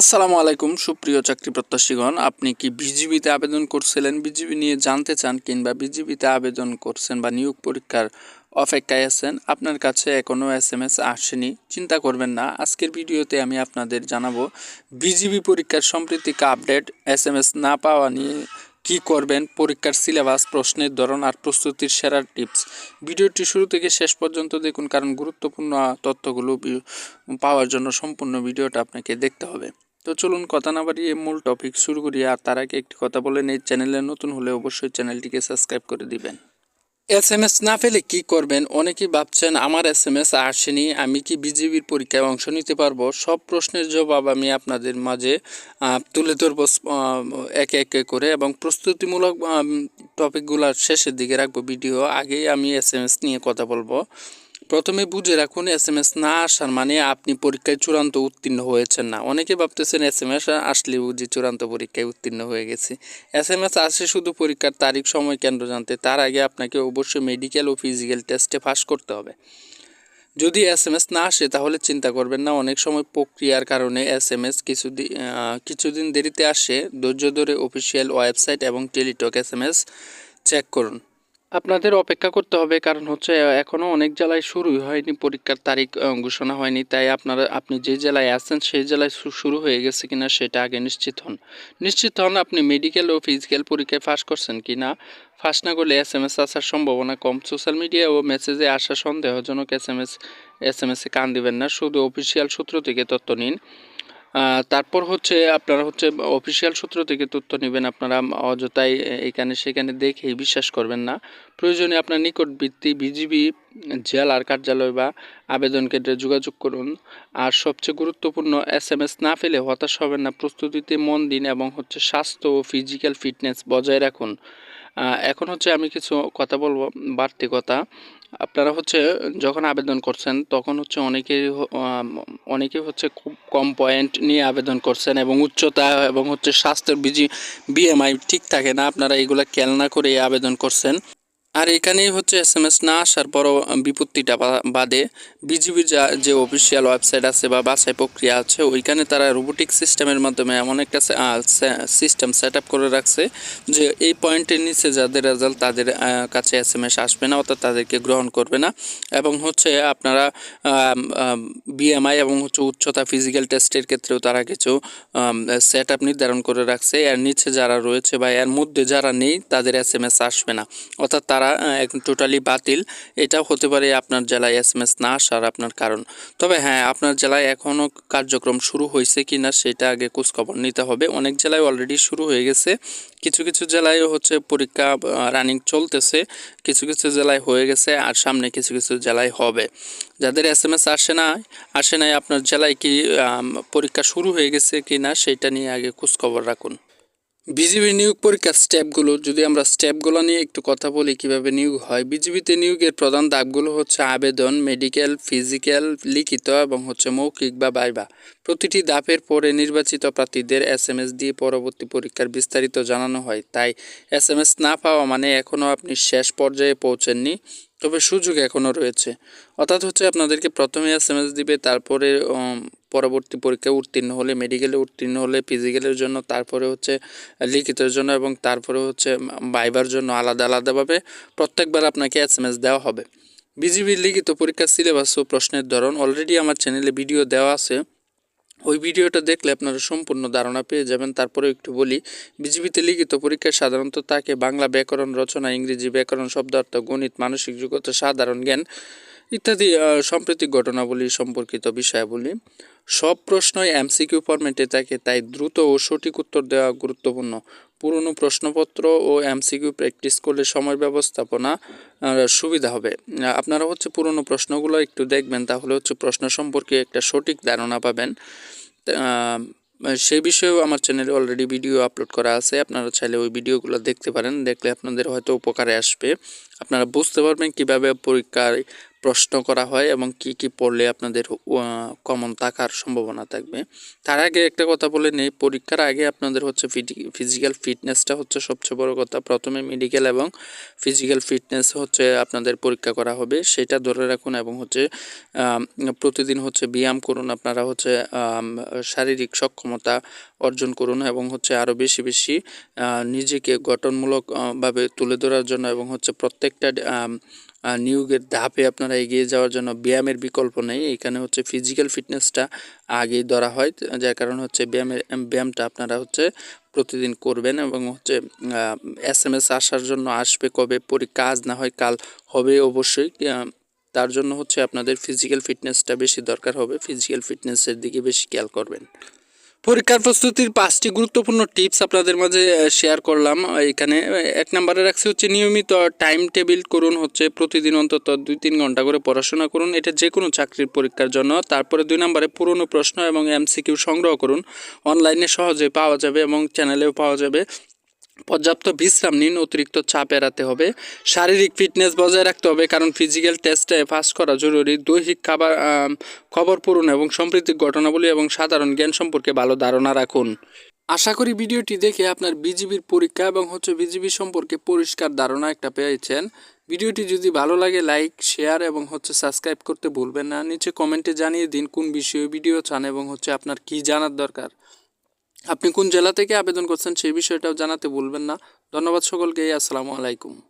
আসসালামু আলাইকুম, সুপ্রিয় চাকরি প্রত্যাশীগণ। আপনি কি বিজিবিতে আবেদন করছিলেন, বিজিবি নিয়ে জানতে চান কিংবা বিজিবিতে আবেদন করছেন বা নিয়োগ পরীক্ষার অপেক্ষায় আছেন? আপনার কাছে এখনও এস এম এস আসেনি। চিন্তা করবেন না, আজকের ভিডিওতে আমি আপনাদের জানাব, বিজিবি পরীক্ষার সম্প্রতিক আপডেট এস এম এস না পাওয়া নিয়ে কি করবেন, পরীক্ষার সিলেবাস, প্রশ্নের ধরন আর প্রস্তুতির সেরা টিপস। ভিডিওটি শুরু থেকে শেষ পর্যন্ত দেখুন, কারণ গুরুত্বপূর্ণ তথ্যগুলো পাওয়ার জন্য সম্পূর্ণ ভিডিওটা আপনাকে দেখতে হবে। তো চলুন কথা না বাড়িয়ে মূল টপিক শুরু করি, আর তার আগে একটি কথা বলেন এই চ্যানেলে নতুন হলে অবশ্যই চ্যানেলটিকে সাবস্ক্রাইব করে দিবেন। এস এম এস না পেলে কী করবেন? অনেকেই ভাবছেন, আমার এস এম এস আসেনি, আমি কি বিজিবির পরীক্ষায় অংশ নিতে পারব? সব প্রশ্নের জবাব আমি আপনাদের মাঝে তুলে ধরবো একে একে করে এবং প্রস্তুতিমূলক টপিকগুলোর শেষের দিকে রাখব। ভিডিও আগেই আমি এস এম এস নিয়ে কথা বলব। প্রথমে বুঝে রাখুন এস এম এস না আসার মানে আপনি পরীক্ষায় চূড়ান্ত উত্তীর্ণ হয়েছেন না। অনেকে ভাবতেছেন এস এম এস আসলে বুঝি চূড়ান্ত পরীক্ষায় উত্তীর্ণ হয়ে গেছে। এস এম এস আসে শুধু পরীক্ষার তারিখ, সময় কেন্দ্র জানতে, তার আগে আপনাকে অবশ্যই মেডিকেল ও ফিজিক্যাল টেস্টে পাস করতে হবে। যদি এস এম এস না আসে, তাহলে চিন্তা করবেন না, অনেক সময় প্রক্রিয়ার কারণে এস এম এস কিছুদিন কিছুদিন দেরিতে আসে। ধৈর্য ধরে অফিসিয়াল ওয়েবসাইট এবং Teletalk S M S check করুন। আপনাদের অপেক্ষা করতে হবে, কারণ হচ্ছে এখনও অনেক জেলায় শুরুই হয়নি, পরীক্ষার তারিখ ঘোষণা হয়নি, তাই আপনারা, আপনি যে জেলায় আছেন, সেই জেলায় শুরু হয়ে গেছে কিনা সেটা আগে নিশ্চিত হন। নিশ্চিত হন, আপনি মেডিকেল ও ফিজিক্যাল পরীক্ষায় ফাঁস করছেন কিনা ফাঁস না করলে এস এম এস আসার সম্ভাবনা কম। সোশ্যাল মিডিয়া ও মেসেজে আসা সন্দেহজনক S M S S M এসে কান দিবেন না, শুধু অফিসিয়াল সূত্র থেকে তথ্য নিন। তারপর হচ্ছে আপনারা হচ্ছে অফিসিয়াল সূত্র থেকে তথ্য নেবেন, আপনারা অযথাই এখানে সেখানে দেখেই বিশ্বাস করবেন না। প্রয়োজনে আপনার নিকটবর্তী বিজিবি জেলার কার্যালয় বা আবেদন কেন্দ্রে যোগাযোগ করুন। আর সবচেয়ে গুরুত্বপূর্ণ এস এম এস না ফেলে হতাশ হবেন না, প্রস্তুতিতে মন দিন এবং হচ্ছে স্বাস্থ্য ও ফিজিক্যাল ফিটনেস বজায় রাখুন। এখন হচ্ছে আমি কিছু কথা বলব, বাড়তি কথা। আপনারা হচ্ছে যখন আবেদন করছেন, তখন হচ্ছে অনেকেই অনেকে হচ্ছে খুব কম পয়েন্ট নিয়ে আবেদন করছেন এবং উচ্চতা এবং হচ্ছে স্বাস্থ্যের বিজি, বিএমআই ঠিক থাকে না। আপনারা এগুলো খেয়াল না করে আবেদন করছেন। আর এখানেই হচ্ছে এস এম এস না আসার বড় বিপত্তিটা বাদে বিজিবি যা, যে অফিসিয়াল ওয়েবসাইট আছে বা বাছাই প্রক্রিয়া আছে, ওইখানে তারা রোবোটিক সিস্টেমের মাধ্যমে এমন একটা সিস্টেম সেট আপ করে রাখছে যে এই পয়েন্টের নিচে যাদের রেজাল্ট তাদের কাছে এস এম এস আসবে না, অর্থাৎ তাদেরকে গ্রহণ করবে না। এবং হচ্ছে আপনারা বিএমআই এবং হচ্ছে উচ্চতা ফিজিক্যাল টেস্টের ক্ষেত্রেও তারা কিছু সেট আপ নির্ধারণ করে রাখছে। এর নিচে যারা রয়েছে বা এর মধ্যে যারা নেই, তাদের এস এম এস আসবে না। অর্থাৎ তারা টোটালি বাতিল। এটাও হতে পারে আপনার জেলায় এস এম এস না আসার আপনার কারণ। তবে হ্যাঁ আপনার জেলায় এখনও কার্যক্রম শুরু হয়েছে কি না সেটা আগে খোঁজখবর নিতে হবে। অনেক জেলায় অলরেডি শুরু হয়ে গেছে। কিছু কিছু জেলায় হচ্ছে পরীক্ষা রানিং চলতেছে। কিছু কিছু জেলায় হয়ে গেছে আর সামনে কিছু কিছু জেলায় হবে। যাদের এস এম এস আসে না, আসে নাই, আপনার জেলায় কি পরীক্ষা শুরু হয়ে গেছে কি না সেটা নিয়ে আগে খোঁজখবর রাখুন। বিজিবি নিয়োগ পরীক্ষার স্টেপগুলো, যদি আমরা স্টেপগুলো নিয়ে একটু কথা বলি কীভাবে নিয়োগ হয়, বিজিবিতে নিয়োগের প্রধান ধাপগুলো হচ্ছে আবেদন মেডিকেল ফিজিক্যাল লিখিত এবং হচ্ছে মৌখিক বা বাইবা প্রতিটি ধাপের পরে নির্বাচিত প্রার্থীদের এস এম এস দিয়ে পরবর্তী পরীক্ষার বিস্তারিত জানানো হয়। তাই এস এম এস না পাওয়া মানে এখনও আপনি শেষ পর্যায়ে পৌঁছেননি। তবে সুযোগ এখনও রয়েছে। অর্থাৎ হচ্ছে আপনাদেরকে প্রথমে এস এম এস দিবে, তারপরে পরবর্তী পরীক্ষায় উত্তীর্ণ হলে মেডিকেলে উত্তীর্ণ হলে ফিজিক্যালের জন্য, তারপরে হচ্ছে, লিখিতের জন্য এবং তারপরে হচ্ছে বাইবার জন্য আলাদা আলাদাভাবে প্রত্যেকবার আপনাকে এস এম এস দেওয়া হবে। বিজিবির লিখিত পরীক্ষার সিলেবাস ও প্রশ্নের ধরন অলরেডি আমার চ্যানেলে ভিডিও দেওয়া আছে। ওই ভিডিওটা দেখলে আপনারা সম্পূর্ণ ধারণা পেয়ে যাবেন। তারপরে একটু বলি, বিজিবিতে লিখিত পরীক্ষায় সাধারণত তাকে বাংলা ব্যাকরণ রচনা, ইংরেজি ব্যাকরণ শব্দার্থ গণিত, মানসিক যোগ্যতা সাধারণ জ্ঞান ইত্যাদি সাম্প্রতিক ঘটনাবলী সম্পর্কিত বিষয়াবলী। সব প্রশ্নই এমসিকিউ ফরম্যাটে থাকে, তাই দ্রুত ও সঠিক উত্তর দেওয়া গুরুত্বপূর্ণ। পুরনো প্রশ্নপত্র ও এমসিকিউ প্র্যাকটিস করলে সময় ব্যবস্থাপনা সুবিধা হবে। আপনারা হচ্ছে পুরনো প্রশ্নগুলো একটু দেখবেন, তাহলে হচ্ছে প্রশ্ন সম্পর্কে একটা সঠিক ধারণা পাবেন। সেই বিষয়েও আমার চ্যানেলে অলরেডি ভিডিও আপলোড করা আছে, আপনারা চাইলে ওই ভিডিওগুলো দেখতে পারেন, দেখলে আপনাদের হয়তো উপকারে আসবে। আপনারা বুঝতে পারবেন কীভাবে পরীক্ষায় প্রশ্ন করা হয় এবং কি কি পড়লে আপনাদের কমন থাকার সম্ভাবনা থাকবে। তার আগে একটা কথা বলে নেই, পরীক্ষার আগে আপনাদের হচ্ছে ফিজিক্যাল ফিটনেসটা হচ্ছে সবচেয়ে বড় কথা। প্রথমে মেডিকেল এবং ফিজিক্যাল ফিটনেস হচ্ছে আপনাদের পরীক্ষা করা হবে, সেটা ধরে রাখুন এবং হচ্ছে প্রতিদিন হচ্ছে ব্যায়াম করুন, আপনারা হচ্ছে শারীরিক সক্ষমতা অর্জন করুন এবং হচ্ছে আরও বেশি বেশি নিজেকে গঠনমূলকভাবে তুলে ধরার জন্য এবং হচ্ছে প্রত্যেকটা নিয়োগের ধাপে আপনারা এগিয়ে যাওয়ার জন্য ব্যায়ামের বিকল্প নেই। এখানে হচ্ছে ফিজিক্যাল ফিটনেসটা আগেই ধরা হয়, যার কারণে হচ্ছে ব্যায়ামের ব্যায়ামটা আপনারা হচ্ছে প্রতিদিন করবেন এবং হচ্ছে এস এম এস আসার জন্য আসবে কবে, পরি, কাজ না হয় কাল হবে অবশ্যই। তার জন্য হচ্ছে আপনাদের ফিজিক্যাল ফিটনেসটা বেশি দরকার হবে ফিজিক্যাল ফিটনেসের দিকে বেশি খেয়াল করবেন। পরীক্ষার প্রস্তুতির পাঁচটি গুরুত্বপূর্ণ টিপস আপনাদের মাঝে শেয়ার করলাম। এখানে এক নম্বরে রাখছি হচ্ছে নিয়মিত টাইম টেবিল করুন, হচ্ছে প্রতিদিন অন্তত দুই তিন ঘণ্টা করে পড়াশোনা করুন। এটা যে কোনো চাকরির পরীক্ষার জন্য। তারপরে দুই নম্বরে পুরনো প্রশ্ন এবং এমসিকিউ সংগ্রহ করুন। অনলাইনে সহজে পাওয়া যাবে এবং চ্যানেলেও পাওয়া যাবে। পর্যাপ্ত বিশ্রাম নিন, অতিরিক্ত চাপ এড়াতে হবে। শারীরিক ফিটনেস বজায় রাখতে হবে, কারণ ফিজিক্যাল টেস্টে পাস করা জরুরি। দৈহিক খাবার খবর পূরণ এবং সাম্প্রতিক ঘটনাবলী এবং সাধারণ জ্ঞান সম্পর্কে ভালো ধারণা রাখুন। আশা করি ভিডিওটি দেখে আপনার বিজিবির পরীক্ষা এবং হচ্ছে বিজিবি সম্পর্কে পরিষ্কার ধারণা একটা পেয়েছেন। ভিডিওটি যদি ভালো লাগে, লাইক, শেয়ার এবং হচ্ছে সাবস্ক্রাইব করতে ভুলবেন না। নিচে কমেন্টে জানিয়ে দিন কোন বিষয়ে ভিডিও চান এবং হচ্ছে আপনার কি জানার দরকার। আপনি কোন জেলা থেকে আবেদন করছেন সেই বিষয়টাও জানাতে ভুলবেন না। ধন্যবাদ সকলকে, আসসালামু আলাইকুম।